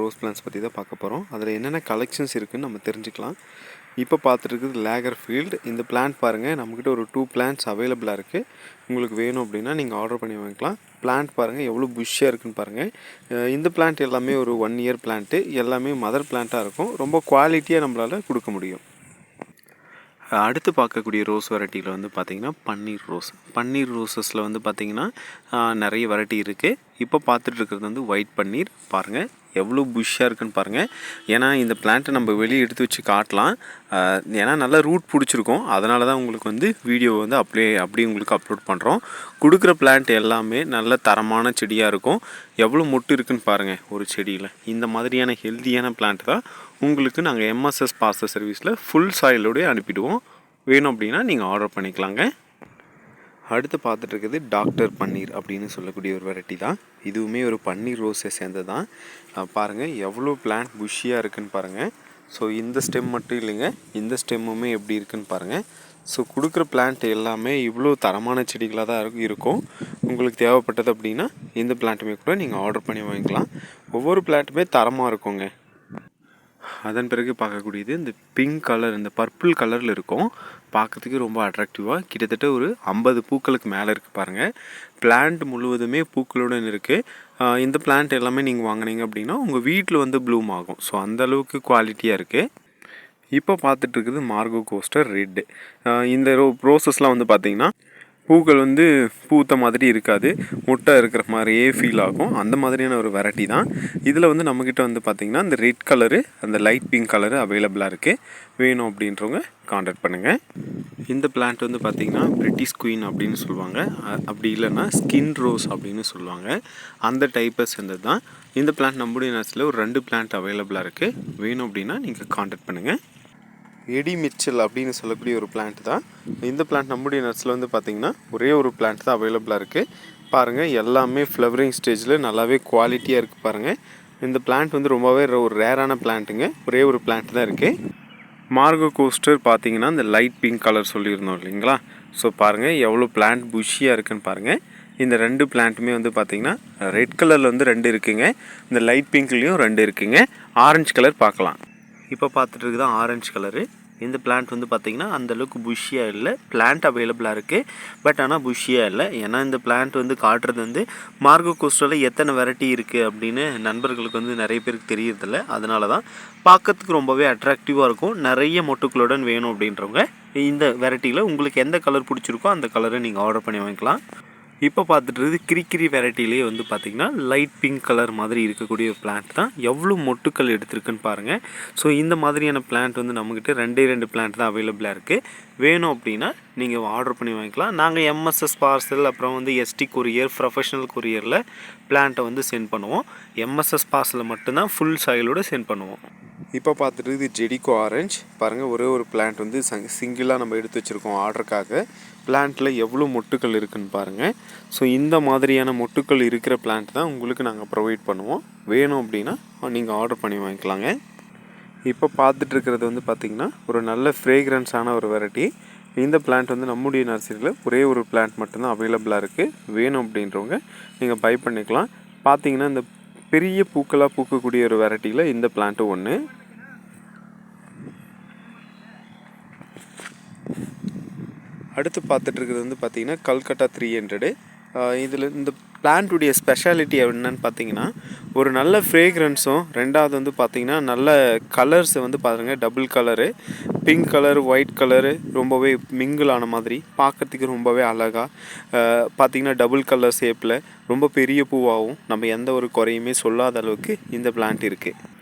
Rose plans பற்றி தான் பார்க்க போகிறோம் அதில் என்னென்ன கலெக்ஷன்ஸ் இருக்குதுன்னு நம்ம தெரிஞ்சுக்கலாம். இப்போ பார்த்துட்டு இருக்குது லேகர் ஃபீல்டு இந்த பிளான்ட் பாருங்கள் நம்மக்கிட்ட ஒரு டூ பிளான்ட்ஸ் அவைலபிளாக இருக்குது உங்களுக்கு வேணும் அப்படின்னா நீங்கள் ஆர்டர் பண்ணி வாங்கிக்கலாம். பிளான்ட் பாருங்கள் எவ்வளோ புஷ்ஷாக இருக்குன்னு பாருங்கள் இந்த பிளான்ட் எல்லாமே ஒரு ஒன் இயர் பிளான்ட்டு எல்லாமே மதர் பிளான்ட்டாக இருக்கும். ரொம்ப குவாலிட்டியாக நம்மளால் கொடுக்க முடியும். அடுத்து பார்க்கக்கூடிய ரோஸ் வெரைட்டியில் வந்து பார்த்திங்கன்னா பன்னீர் ரோஸ் பன்னீர் ரோசஸில் வந்து பார்த்திங்கன்னா நிறைய வெரைட்டி இருக்குது இப்போ பார்த்துட்டு இருக்கிறது வந்து ஒயிட் பன்னீர். பாருங்கள் எவ்வளோ புஷ்ஷாக இருக்குன்னு பாருங்கள் ஏன்னா இந்த பிளான்ட்டை நம்ம வெளியே எடுத்து வச்சு காட்டலாம். ஏன்னா நல்லா ரூட் பிடிச்சிருக்கோம். அதனால தான் உங்களுக்கு வந்து வீடியோ வந்து அப்படியே அப்படியே உங்களுக்கு அப்லோட் பண்ணுறோம் கொடுக்குற பிளான்ட் எல்லாமே நல்ல தரமான செடியாக இருக்கும். எவ்வளோ மொட்டு இருக்குன்னு பாருங்கள் ஒரு செடியில். இந்த மாதிரியான ஹெல்த்தியான பிளான்ட் தான் உங்களுக்கு நாங்கள் எம்எஸ்எஸ் பார்சல் சர்வீஸில் ஃபுல் சாயிலோடய அனுப்பிடுவோம். வேணும் அப்படின்னா நீங்கள் ஆர்டர் பண்ணிக்கலாங்க. அடுத்து பார்த்துட்டு இருக்குது டாக்டர் பன்னீர் அப்படின்னு சொல்லக்கூடிய ஒரு வெரைட்டி தான். இதுவுமே ஒரு பன்னீர் ரோஸை சேர்ந்தது தான் பாருங்கள் எவ்வளோ பிளான்ட் புஷ்ஷியாக இருக்குன்னு பாருங்கள் ஸோ இந்த ஸ்டெம் மட்டும் இல்லைங்க. இந்த ஸ்டெம்முமே எப்படி இருக்குன்னு பாருங்கள் ஸோ கொடுக்குற பிளான்ட் எல்லாமே இவ்வளோ தரமான செடிகளாக தான் இருக்கும் இருக்கும். உங்களுக்கு தேவைப்பட்டது அப்படின்னா இந்த பிளான்ட்டுமே கூட நீங்கள் ஆர்டர் பண்ணி வாங்கிக்கலாம். ஒவ்வொரு பிளான்ட்டுமே தரமாக இருக்குங்க. அதன் பிறகு பார்க்கக்கூடியது இந்த பிங்க் கலர் இந்த பர்பிள் கலரில் இருக்கும். பார்க்கறதுக்கு ரொம்ப அட்ராக்டிவாக கிட்டத்தட்ட ஒரு ஐம்பது பூக்களுக்கு மேலே இருக்குது பாருங்கள் பிளான்ட் முழுவதுமே பூக்களுடன் இருக்குது இந்த பிளான்ட் எல்லாமே நீங்கள் வாங்குனீங்க அப்படின்னா உங்கள் வீட்டில் வந்து ப்ளூம் ஆகும். ஸோ அந்தளவுக்கு குவாலிட்டியாக இருக்குது இப்போ பார்த்துட்டு இருக்குது மார்கோ கோஸ்டர் ரெட்டு இந்த ரோ ரோசஸ்லாம் வந்து பார்த்திங்கன்னா பூக்கள் வந்து பூத்த மாதிரி இருக்காது. முட்டை இருக்கிற மாதிரியே ஃபீல் ஆகும். அந்த மாதிரியான ஒரு வெரைட்டி தான். இதில் வந்து நம்மக்கிட்ட வந்து பார்த்திங்கன்னா இந்த ரெட் கலரு அந்த லைட் பிங்க் கலரு அவைலபிளாக இருக்குது வேணும் அப்படின்றவங்க காண்டாக்ட் பண்ணுங்கள் இந்த பிளான்ட் வந்து பார்த்திங்கன்னா பிரிட்டிஷ் குயின் அப்படின்னு சொல்லுவாங்க. அ- அப்படி இல்லைன்னா ஸ்கின் ரோஸ் அப்படின்னு சொல்லுவாங்க. அந்த டைப்பை சேர்ந்தது தான். இந்த பிளான்ட் நம்முடைய நேரத்தில் ஒரு ரெண்டு பிளான்ட் அவைலபிளாக இருக்குது வேணும் அப்படின்னா நீங்கள் காண்டாக்ட் பண்ணுங்கள் எடி மிச்சல் அப்படின்னு சொல்லக்கூடிய ஒரு பிளான்ட் தான். இந்த பிளான்ட் நம்முடைய நட்ஸில் வந்து பார்த்திங்கன்னா ஒரே ஒரு பிளான்ட் தான் அவைலபிளாக இருக்குது பாருங்கள் எல்லாமே ஃப்ளவரிங் ஸ்டேஜில் நல்லாவே குவாலிட்டியாக இருக்குது பாருங்கள் இந்த பிளான்ட் வந்து ரொம்பவே ர- ஒரு ரேரான பிளான்ட்டுங்க ஒரே ஒரு பிளான்ட் தான் இருக்குது மார்கோ கோஸ்டர் பார்த்தீங்கன்னா இந்த லைட் பிங்க் கலர் சொல்லியிருந்தோம் இல்லைங்களா? ஸோ பாருங்கள் எவ்வளோ பிளான்ட் புஷ்ஷியாக இருக்குன்னு பாருங்கள் இந்த ரெண்டு பிளான்ட்டுமே வந்து பார்த்திங்கன்னா ரெட் கலரில் வந்து ரெண்டு இருக்குங்க. இந்த லைட் பிங்க்லேயும் ரெண்டு இருக்குங்க. ஆரஞ்சு கலர் பார்க்கலாம். இப்போ பார்த்துட்டு இருக்குது ஆரஞ்சு கலரு இந்த பிளான்ட் வந்து பார்த்திங்கன்னா அந்தளவுக்கு புஷ்ஷியாக இல்லை. பிளான்ட் அவைலபிளாக இருக்குது பட் ஆனால் புஷ்ஷியாக இல்லை. ஏன்னா இந்த பிளான்ட் வந்து காட்டுறது வந்து மார்கோ கோஸ்டரில் எத்தனை வெரைட்டி இருக்குது அப்படின்னு நண்பர்களுக்கு வந்து நிறைய பேருக்கு தெரியறதில்ல. அதனால தான் பார்க்கறதுக்கு ரொம்பவே அட்ராக்டிவாக இருக்கும். நிறைய மொட்டுக்களுடன் வேணும் அப்படின்றவங்க இந்த வெரைட்டியில் உங்களுக்கு எந்த கலர் பிடிச்சிருக்கோ அந்த கலரை நீங்கள் ஆர்டர் பண்ணி வாங்கிக்கலாம். இப்போ பார்த்துட்டு கிரிக்கிரி வெரைட்டிலேயே வந்து பார்த்திங்கன்னா லைட் பிங்க் கலர் மாதிரி இருக்கக்கூடிய ஒரு பிளான்ட் தான். எவ்வளோ மொட்டுக்கள் எடுத்திருக்குன்னு பாருங்கள் ஸோ இந்த மாதிரியான பிளான்ட் வந்து நம்மக்கிட்ட ரெண்டே ரெண்டு பிளான்ட் தான் அவைலபிளாக இருக்குது வேணும் அப்படின்னா நீங்கள் ஆர்டர் பண்ணி வாங்கிக்கலாம். நாங்கள் எம்எஸ்எஸ் பார்சல் அப்புறம் வந்து எஸ்டி கொரியர் ப்ரொஃபஷனல் கொரியரில் பிளான்ட்டை வந்து சென்ட் பண்ணுவோம். எம்எஸ்எஸ் பார்சலில் மட்டும்தான் ஃபுல் சாயிலோட சென்ட் பண்ணுவோம். இப்போ பார்த்துட்டு இது ஜெடிகோ ஆரஞ்ச் பாருங்கள் ஒரே ஒரு பிளான்ட் வந்து சிங்கிளாக நம்ம எடுத்து வச்சுருக்கோம் ஆர்டருக்காக பிளான்ட்டில் எவ்வளோ மொட்டுக்கள் இருக்குதுன்னு பாருங்கள் ஸோ இந்த மாதிரியான மொட்டுக்கள் இருக்கிற பிளான்ட் தான் உங்களுக்கு நாங்கள் ப்ரொவைட் பண்ணுவோம். வேணும் அப்படின்னா நீங்கள் ஆர்டர் பண்ணி வாங்கிக்கலாங்க. இப்போ பார்த்துட்டு இருக்கிறது வந்து பார்த்திங்கன்னா ஒரு நல்ல ஃப்ரேக்ரன்ஸான ஒரு வெரைட்டி இந்த பிளான்ட் வந்து நம்முடைய நர்சரியில் ஒரே ஒரு பிளான்ட் மட்டும்தான் அவைலபிளாக இருக்குது வேணும் அப்படின்றவங்க நீங்கள் பை பண்ணிக்கலாம். பார்த்தீங்கன்னா இந்த பெரிய பூக்களாக பூக்கக்கூடிய ஒரு வெரைட்டியில் இந்த பிளான்ட்டு ஒன்று அடுத்து பார்த்துட்டு இருக்கிறது வந்து பார்த்திங்கன்னா கல்கட்டா த்ரீ ஹண்ட்ரடு இதில் இந்த பிளான்ட்டுடைய ஸ்பெஷாலிட்டி என்னன்னு பார்த்தீங்கன்னா ஒரு நல்ல ஃப்ரேக்ரன்ஸும் ரெண்டாவது வந்து பார்த்திங்கன்னா நல்ல கலர்ஸ் வந்து பாருங்க double colour pink colour white colour ரொம்பவே மிங்கிள் ஆன மாதிரி பார்க்குறதுக்கு ரொம்பவே அழகாக பார்த்திங்கன்னா டபுள் கலர் ஷேப்பில் ரொம்ப பெரிய பூவாகவும் நம்ம எந்த ஒரு குறையுமே சொல்லாத அளவுக்கு இந்த பிளான்ட் இருக்குது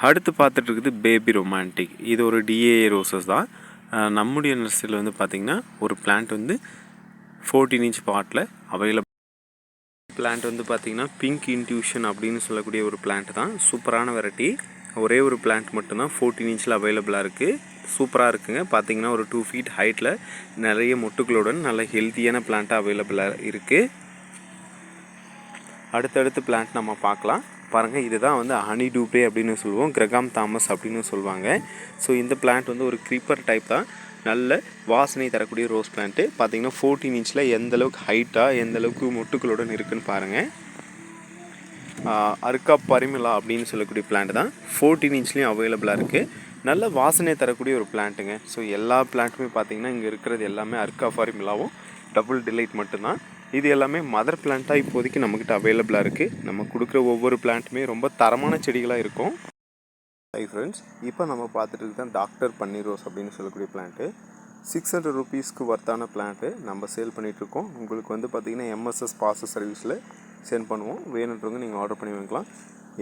அடுத்து பார்த்துட்டு இருக்குது பேபி ரொமான்டிக் இது ஒரு டிஏஏ ரோசஸ் தான். நம்முடைய நர்சரியில் வந்து பார்த்திங்கன்னா ஒரு பிளான்ட் வந்து fourteen inch bottle available plant வந்து பார்த்திங்கன்னா பிங்க் இன்ட்யூஷன் அப்படின்னு சொல்லக்கூடிய ஒரு பிளான்ட் தான். சூப்பரான வெரைட்டி ஒரே ஒரு பிளான்ட் மட்டும்தான் ஃபோர்டீன் இன்ச்சில் அவைலபிளாக இருக்குது சூப்பராக இருக்குங்க. பார்த்தீங்கன்னா ஒரு டூ ஃபீட் ஹைட்டில் நிறைய மொட்டுக்களுடன் நல்ல ஹெல்த்தியான பிளான்ட்டாக அவைலபிளாக இருக்குது அடுத்தடுத்து பிளான்ட் நம்ம பார்க்கலாம். பாருங்கள் இதுதான் வந்து ஹனி டூபே அப்படின்னு சொல்லுவோம் கிரகாம் தாமஸ் அப்படின்னு சொல்லுவாங்க. ஸோ இந்த பிளான்ட் வந்து ஒரு க்ரீப்பர் டைப் தான். நல்ல வாசனை தரக்கூடிய ரோஸ் பிளான்ட்டு பார்த்தீங்கன்னா ஃபோர்டீன் இன்ச்சில் எந்த அளவுக்கு ஹைட்டாக எந்த அளவுக்கு மொட்டுக்களுடன் இருக்குன்னு பாருங்கள் அர்க்கா பரிமலா அப்படின்னு சொல்லக்கூடிய பிளான்ட் தான். ஃபோர்டீன் இன்ச்லேயும் அவைலபிளாக இருக்குது நல்ல வாசனை தரக்கூடிய ஒரு பிளான்ட்டுங்க ஸோ எல்லா பிளான்ட்டுமே பார்த்திங்கன்னா இங்கே இருக்கிறது எல்லாமே அர்க்கா ஃபாரிமுலாவும் டபுள் டிலைட் மட்டும்தான். இது எல்லாமே மதர் பிளான்ட்டாக இப்போதைக்கு நம்மக்கிட்ட அவைலபிளாக இருக்குது நம்ம கொடுக்குற ஒவ்வொரு பிளான்ட்டுமே ரொம்ப தரமான செடிகளாக இருக்கும். ஹை ஃப்ரெண்ட்ஸ் இப்போ நம்ம பார்த்துட்டு தான் டாக்டர் பன்னீர் ரோஸ் அப்படின்னு சொல்லக்கூடிய பிளான்ட்டு சிக்ஸ் ஹண்ட்ரட் ருபீஸ்க்கு ஒர்த்தான பிளான்ட்டு நம்ம சேல் பண்ணிகிட்ருக்கோம் உங்களுக்கு வந்து பார்த்திங்கன்னா எம்எஸ்எஸ் பாசஸ் சர்வீஸில் சென்ட் பண்ணுவோம். வேணுன்றவங்க நீங்கள் ஆர்டர் பண்ணி வாங்கிக்கலாம்.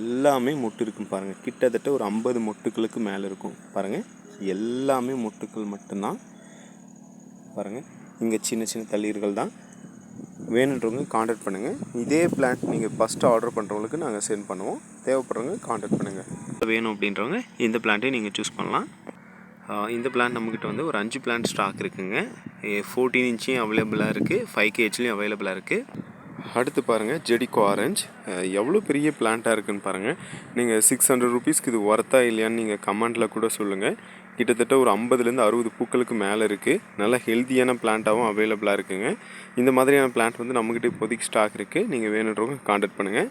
எல்லாமே மொட்டு இருக்கும் பாருங்கள் கிட்டத்தட்ட ஒரு ஐம்பது மொட்டுக்களுக்கு மேலே இருக்கும். பாருங்கள் எல்லாமே மொட்டுக்கள் மட்டும்தான். பாருங்கள் இங்கே சின்ன சின்ன தள்ளீர்கள் தான். வேணுன்றவங்க காண்டாக்ட் பண்ணுங்கள் இதே பிளான் நீங்கள் ஃபஸ்ட்டு ஆர்டர் பண்ணுறவங்களுக்கு நாங்கள் சென்ட் பண்ணுவோம். தேவைப்படுறவங்க காண்டாக்ட் பண்ணுங்கள் வேணும் அப்படின்றவங்க இந்த பிளான்ட்டே நீங்கள் சூஸ் பண்ணலாம். இந்த பிளான் நம்மக்கிட்ட வந்து ஒரு அஞ்சு பிளான் ஸ்டாக் இருக்குதுங்க ஃபோர்டீன் இன்ச்சும் அவைலபிளாக இருக்குது ஃபைவ் கேஹெச்லேயும் அவைலபிளாக இருக்குது அடுத்து பாருங்கள் ஜெடிகோ ஆரஞ்ச் எவ்வளோ பெரிய பிளான்ட்டாக இருக்குன்னு பாருங்கள் நீங்கள் சிக்ஸ் ஹண்ட்ரட் ருபீஸ்க்கு இது ஒர்த்தா இல்லையான்னு நீங்கள் கமெண்ட்டில் கூட சொல்லுங்கள் கிட்டத்தட்ட ஒரு ஐம்பதுலேருந்து அறுபது பூக்களுக்கு மேலே இருக்குது நல்ல ஹெல்த்தியான பிளான்ட்டாகவும் அவைலபிளாக இருக்குங்க. இந்த மாதிரியான பிளான்ட் வந்து நம்மக்கிட்ட இப்போதைக்கு ஸ்டாக் இருக்குது நீங்கள் வேணுன்றவங்க காண்டாக்ட் பண்ணுங்கள்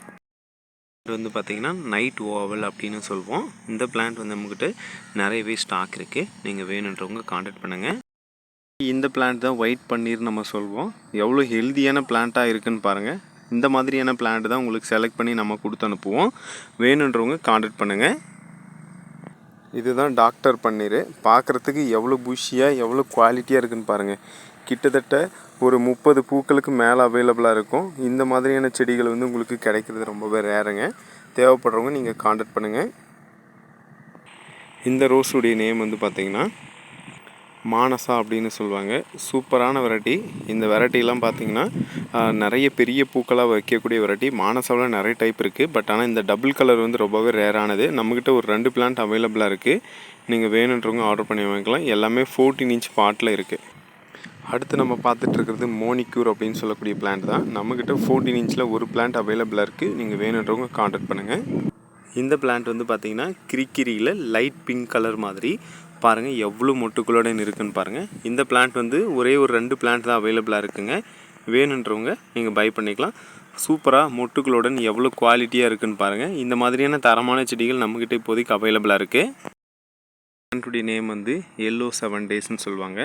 இது வந்து பார்த்திங்கன்னா நைட் ஓவல் அப்படின்னு சொல்லுவோம் இந்த பிளான்ட் வந்து நம்மக்கிட்ட நிறையவே ஸ்டாக் இருக்குது நீங்கள் வேணுன்றவங்க காண்டாக்ட் பண்ணுங்கள் இந்த பிளான்ட் தான் ஒயிட் பன்னீர் நம்ம சொல்வோம். எவ்வளோ ஹெல்த்தியான பிளான்ட்டாக இருக்குன்னு பாருங்கள் இந்த மாதிரியான பிளான்ட் தான் உங்களுக்கு செலக்ட் பண்ணி நம்ம கொடுத்து அனுப்புவோம். வேணுன்றவங்க காண்டாக்ட் பண்ணுங்கள் இதுதான் டாக்டர் பன்னீர். பார்க்குறதுக்கு எவ்வளோ புஷியாக எவ்வளோ குவாலிட்டியாக இருக்குன்னு பாருங்கள் கிட்டத்தட்ட ஒரு முப்பது பூக்களுக்கு மேலே அவைலபிளாக இருக்கும். இந்த மாதிரியான செடிகள் வந்து உங்களுக்கு கிடைக்கிறது ரொம்பவே ரேருங்க தேவைப்படுறவங்க நீங்கள் காண்டாக்ட் பண்ணுங்கள் இந்த ரோஸுடைய நேம் வந்து பார்த்திங்கன்னா மானசா அப்படின்னு சொல்லுவாங்க. சூப்பரான வெரைட்டி. இந்த வெரைட்டிலாம் பார்த்தீங்கன்னா நிறைய பெரிய பூக்களாக வைக்கக்கூடிய வெரைட்டி. மானசாவில் நிறைய டைப் இருக்குது பட் ஆனால் இந்த டபுள் கலர் வந்து ரொம்பவே ரேரானது நம்மக்கிட்ட ஒரு ரெண்டு பிளான்ட் அவைலபிளாக இருக்குது நீங்கள் வேணுன்றவங்க ஆர்டர் பண்ணி வாங்கிக்கலாம். எல்லாமே ஃபோர்டீன் இன்ச் பாட்டில் இருக்குது அடுத்து நம்ம பார்த்துட்டு இருக்கிறது மோனிக்யூர் அப்படின்னு சொல்லக்கூடிய பிளான்ட் தான். நம்மக்கிட்ட ஃபோர்டீன் இன்ச்சில் ஒரு பிளான்ட் அவைலபிளாக இருக்குது நீங்கள் வேணுன்றவங்க காண்டாக்ட் பண்ணுங்கள் இந்த பிளான்ட் வந்து பார்த்திங்கன்னா கிரிக்கிரியில் லைட் பிங்க் கலர் மாதிரி பாருங்கள் எவ்வளோ மொட்டுக்களுடன் இருக்குன்னு பாருங்கள் இந்த பிளான்ட் வந்து ஒரே ஒரு ரெண்டு பிளான்ட் தான் அவைலபிளாக இருக்குங்க. வேணுன்றவங்க நீங்கள் பை பண்ணிக்கலாம். சூப்பராக மொட்டுக்களுடன் எவ்வளோ குவாலிட்டியாக இருக்குன்னு பாருங்கள் இந்த மாதிரியான தரமான செடிகள் நம்மக்கிட்ட இப்போதைக்கு அவைலபிளாக இருக்குது பிளான்ட்டுடைய நேம் வந்து எல்லோ செவன் டேஸ்னு சொல்லுவாங்க.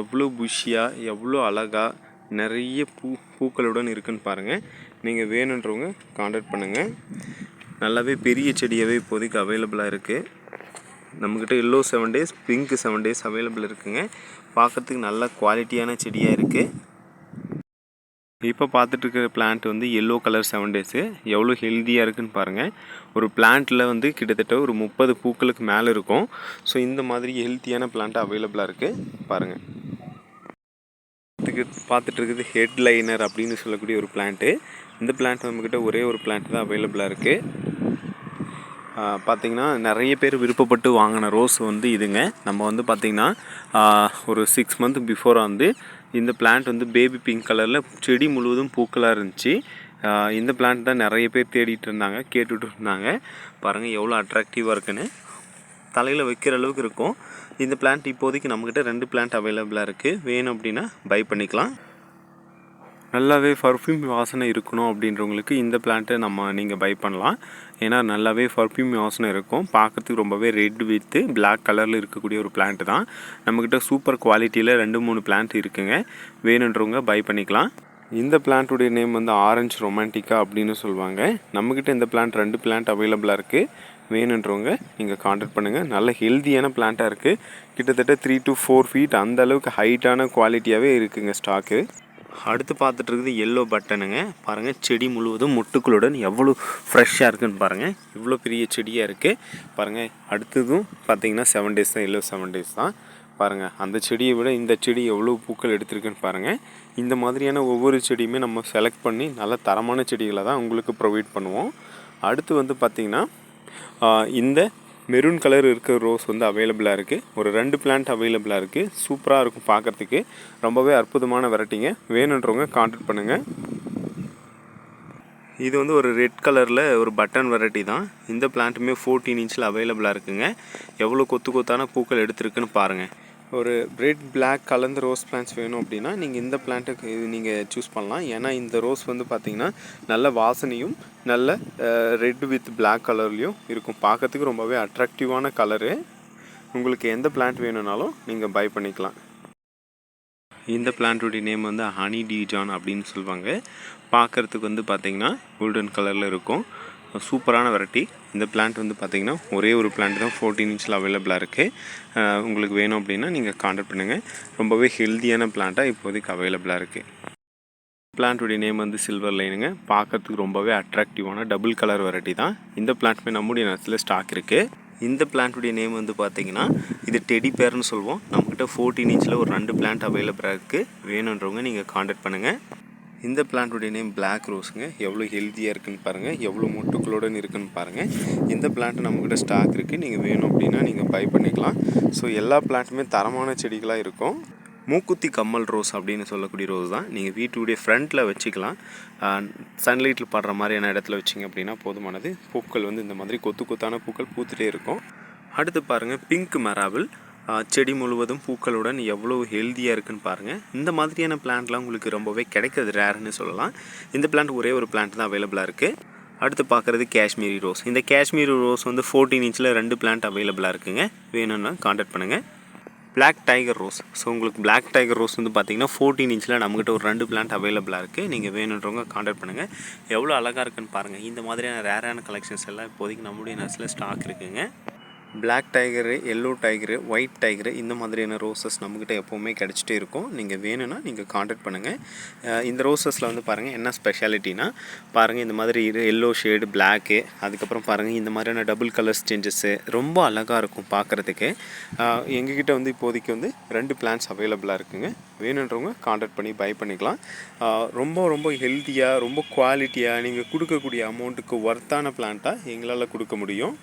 எவ்வளோ புஷியாக எவ்வளோ அழகாக நிறைய பூ பூக்களுடன் இருக்குன்னு பாருங்கள் நீங்கள் வேணுன்றவங்க காண்டாக்ட் பண்ணுங்கள் நல்லாவே பெரிய செடியாகவே இப்போதைக்கு அவைலபிளாக இருக்குது நம்மக்கிட்ட yellow seven days pink seven days available இருக்குங்க. பார்க்குறதுக்கு நல்ல குவாலிட்டியான செடியாக இருக்குது இப்போ பார்த்துட்டு இருக்கிற பிளான்ட் வந்து எல்லோ கலர் செவன் டேஸு எவ்வளோ ஹெல்த்தியாக இருக்குன்னு பாருங்கள் ஒரு பிளான்ட்டில் வந்து கிட்டத்தட்ட ஒரு முப்பது பூக்களுக்கு மேலே இருக்கும். ஸோ இந்த மாதிரி ஹெல்த்தியான பிளான்ட் அவைலபிளாக இருக்குது பாருங்கள் பார்த்துட்டு இருக்குது ஹெட் லைனர் அப்படின்னு சொல்லக்கூடிய ஒரு பிளான்ட்டு இந்த பிளான்ட் நம்மக்கிட்ட ஒரே ஒரு பிளான்ட் தான் அவைலபிளாக இருக்குது பார்த்தீங்கன்னா நிறைய பேர் விருப்பப்பட்டு வாங்கின ரோஸ் வந்து இதுங்க. நம்ம வந்து பார்த்திங்கன்னா ஒரு சிக்ஸ் மந்த் பிஃபோர் வந்து இந்த பிளான்ட் வந்து பேபி பிங்க் கலரில் செடி முழுவதும் பூக்களாக இருந்துச்சு. இந்த பிளான்ட் தான் நிறைய பேர் தேடிட்டு இருந்தாங்க கேட்டுட்டு இருந்தாங்க. பாருங்கள் எவ்வளோ அட்ராக்டிவாக இருக்குன்னு. தலையில் வைக்கிற அளவுக்கு இருக்கும். இந்த பிளான்ட் இப்போதைக்கு நம்மக்கிட்ட ரெண்டு பிளான்ட் அவைலபிளாக இருக்குது வேணும் அப்படின்னா பை பண்ணிக்கலாம். நல்லாவே பர்ஃப்யூம் வாசனை இருக்கணும் அப்படின்றவங்களுக்கு இந்த பிளான்ட்டை நம்ம நீங்கள் பை பண்ணலாம். ஏன்னா நல்லாவே பர்ஃப்யூம் வாசனை இருக்கும். பார்க்கறதுக்கு ரொம்பவே ரெட் வித்து பிளாக் கலரில் இருக்கக்கூடிய ஒரு பிளான்ட் தான். நம்மக்கிட்ட சூப்பர் குவாலிட்டியில் ரெண்டு மூணு பிளான்ட் இருக்குங்க. வேணுன்றவங்க பை பண்ணிக்கலாம். இந்த பிளான்ட்டுடைய நேம் வந்து ஆரஞ்சு ரொமான்டிக்கா அப்படின்னு சொல்லுவாங்க. நம்மக்கிட்ட இந்த பிளான்ட் ரெண்டு பிளான்ட் அவைலபிளாக இருக்குது வேணுன்றவங்க நீங்கள் காண்டாக்ட் பண்ணுங்கள் நல்ல ஹெல்த்தியான பிளான்ட்டாக இருக்குது கிட்டத்தட்ட த்ரீ டு ஃபோர் ஃபீட் அந்த அளவுக்கு ஹைட்டான குவாலிட்டியாகவே இருக்குதுங்க ஸ்டாக்கு அடுத்து பார்த்துட்டு இருக்குது எல்லோ பட்டனுங்க பாருங்கள் செடி முழுவதும் மொட்டுக்களுடன் எவ்வளோ ஃப்ரெஷ்ஷாக இருக்குதுன்னு பாருங்கள் இவ்வளோ பெரிய செடியாக இருக்குது பாருங்கள் அடுத்ததும் பார்த்தீங்கன்னா செவன் டேஸ் தான் எல்லோ செவன் டேஸ் தான். பாருங்கள் அந்த செடியை விட இந்த செடி எவ்வளோ பூக்கள் எடுத்திருக்குன்னு பாருங்கள் இந்த மாதிரியான ஒவ்வொரு செடியுமே நம்ம செலக்ட் பண்ணி நல்ல தரமான செடிகளை தான் உங்களுக்கு ப்ரொவைட் பண்ணுவோம். அடுத்து வந்து பார்த்திங்கன்னா இந்த மெரூன் கலர் இருக்கிற ரோஸ் வந்து அவைலபிளாக இருக்குது ஒரு ரெண்டு பிளான்ட் அவைலபிளாக இருக்குது சூப்பராக இருக்கும் பார்க்குறதுக்கு. ரொம்பவே அற்புதமான வெரைட்டிங்க. வேணுன்றவங்க கான்டாக்ட் பண்ணுங்கள் இது வந்து ஒரு ரெட் கலரில் ஒரு பட்டன் வெரைட்டி தான். இந்த பிளான்ட்டுமே ஃபோர்டீன் இன்ச்சில் அவைலபிளாக இருக்குங்க. எவ்வளோ கொத்து கொத்தான பூக்கள் எடுத்திருக்குன்னு பாருங்கள் ஒரு ரெட் பிளாக் கலந்த ரோஸ் பிளான்ஸ் வேணும் அப்படின்னா நீங்கள் இந்த பிளான்ட்டுக்கு இது நீங்கள் சூஸ் பண்ணலாம். ஏன்னா இந்த ரோஸ் வந்து பார்த்தீங்கன்னா நல்ல வாசனையும் நல்ல ரெட் வித் பிளாக் கலர்லேயும் இருக்கும். பார்க்கறதுக்கு ரொம்பவே அட்ராக்டிவான கலரு உங்களுக்கு எந்த பிளான்ட் வேணும்னாலும் நீங்கள் பை பண்ணிக்கலாம். இந்த பிளான்ட்டுடைய நேம் வந்து ஹனி டீஜான் அப்படின்னு சொல்லுவாங்க. பார்க்குறதுக்கு வந்து பார்த்தீங்கன்னா கோல்டன் கலரில் இருக்கும். சூப்பரான வெரைட்டி இந்த பிளான்ட் வந்து பார்த்தீங்கன்னா ஒரே ஒரு பிளான்ட் தான் ஃபோர்டீன் இன்ச்சில் அவைலபிளாக இருக்குது உங்களுக்கு வேணும் அப்படின்னா நீங்கள் காண்டாக்ட் பண்ணுங்கள் ரொம்பவே ஹெல்த்தியான பிளான்ட்டாக இப்போதைக்கு அவைலபிளாக இருக்குது பிளான்ட்டுடைய நேம் வந்து சில்வர் லைனுங்க பார்க்கறதுக்கு ரொம்பவே அட்ராக்டிவான டபுள் கலர் வெரைட்டி தான். இந்த பிளான்ட்டுமே நம்முடைய நேரத்தில் ஸ்டாக் இருக்குது இந்த பிளான்ட்டுடைய நேம் வந்து பார்த்தீங்கன்னா இது டெடி பேர்னு சொல்லுவோம். நம்மக்கிட்ட ஃபோர்டீன் இன்ச்சில் ஒரு ரெண்டு பிளான்ட் அவைலபிளாக இருக்குது வேணுன்றவங்க நீங்கள் காண்டாக்ட் பண்ணுங்கள் இந்த பிளான்ட்டுடைய நேம் பிளாக் ரோஸுங்க எவ்வளோ ஹெல்த்தியாக இருக்குன்னு பாருங்கள் எவ்வளோ மொட்டுக்களுடன் இருக்குன்னு பாருங்கள் இந்த பிளான்ட் நம்மக்கிட்ட ஸ்டாக் இருக்குது நீங்கள் வேணும் அப்படின்னா நீங்கள் பை பண்ணிக்கலாம். ஸோ எல்லா பிளான்ட்டுமே தரமான செடிகளாக இருக்கும். மூக்குத்தி கம்மல் ரோஸ் அப்படின்னு சொல்லக்கூடிய ரோஸ் தான். நீங்கள் வீட்டுடைய ஃப்ரண்ட்டில் வச்சுக்கலாம். சன்லைட்டில் படுற மாதிரியான இடத்துல வச்சிங்க அப்படின்னா போதுமானது. பூக்கள் வந்து இந்த மாதிரி கொத்து கொத்தான பூக்கள் பூத்துட்டே இருக்கும். அடுத்து பாருங்கள் பிங்க் மெராபிள் செடி முழுவதும் பூக்களுடன் எவ்வளோ ஹெல்த்தியாக இருக்குன்னு பாருங்கள் இந்த மாதிரியான பிளான்ட்லாம் உங்களுக்கு ரொம்பவே கிடைக்கிறது ரேர்னு சொல்லலாம். இந்த பிளான்ட் ஒரே ஒரு பிளான்ட் தான் அவைலபிளாக இருக்குது அடுத்து பார்க்குறது காஷ்மீரி ரோஸ் இந்த காஷ்மீரி ரோஸ் வந்து ஃபோர்டீன் இன்ச்சில் ரெண்டு பிளான்ட் அவைலபிளாக இருக்குங்க. வேணும்னா காண்டாக்ட் பண்ணுங்கள் பிளாக் டைகர் ரோஸ் ஸோ உங்களுக்கு பிளாக் டைகர் ரோஸ் வந்து பார்த்தீங்கன்னா ஃபோர்டீன் இன்ச்சில் நம்மகிட்ட ஒரு ரெண்டு பிளான்ட் அவைலபிளாக இருக்குது நீங்கள் வேணுன்றவங்க காண்டாக்ட் பண்ணுங்கள் எவ்வளோ அழகாக இருக்குன்னு பாருங்கள் இந்த மாதிரியான ரேரான கலெக்ஷன்ஸ் எல்லாம் இப்போதைக்கு நம்முடைய நர்ஸில் ஸ்டாக் இருக்குங்க. Black tiger yellow tiger white tiger இந்த மாதிரியான ரோசஸ் நம்மக்கிட்ட எப்போவுமே கிடச்சிட்டே இருக்கும். நீங்கள் வேணும்னா நீங்கள் காண்டாக்ட் பண்ணுங்கள் இந்த ரோசஸில் வந்து பாருங்கள் என்ன ஸ்பெஷாலிட்டினா பாருங்கள் இந்த மாதிரி இரு எல்லோ ஷேடு பிளாக்கு அதுக்கப்புறம் பாருங்கள் இந்த மாதிரியான டபுள் கலர்ஸ் சேஞ்சஸ்ஸு ரொம்ப அழகாக இருக்கும் பார்க்குறதுக்கு எங்ககிட்ட வந்து இப்போதைக்கு வந்து ரெண்டு பிளான்ஸ் அவைலபிளாக இருக்குங்க. வேணுன்றவங்க காண்டாக்ட் பண்ணி பை பண்ணிக்கலாம். ரொம்ப ரொம்ப ஹெல்த்தியாக ரொம்ப குவாலிட்டியாக நீங்கள் கொடுக்கக்கூடிய அமௌண்ட்டுக்கு ஒர்த்தான பிளான்ட்டாக எங்களால் கொடுக்க முடியும்.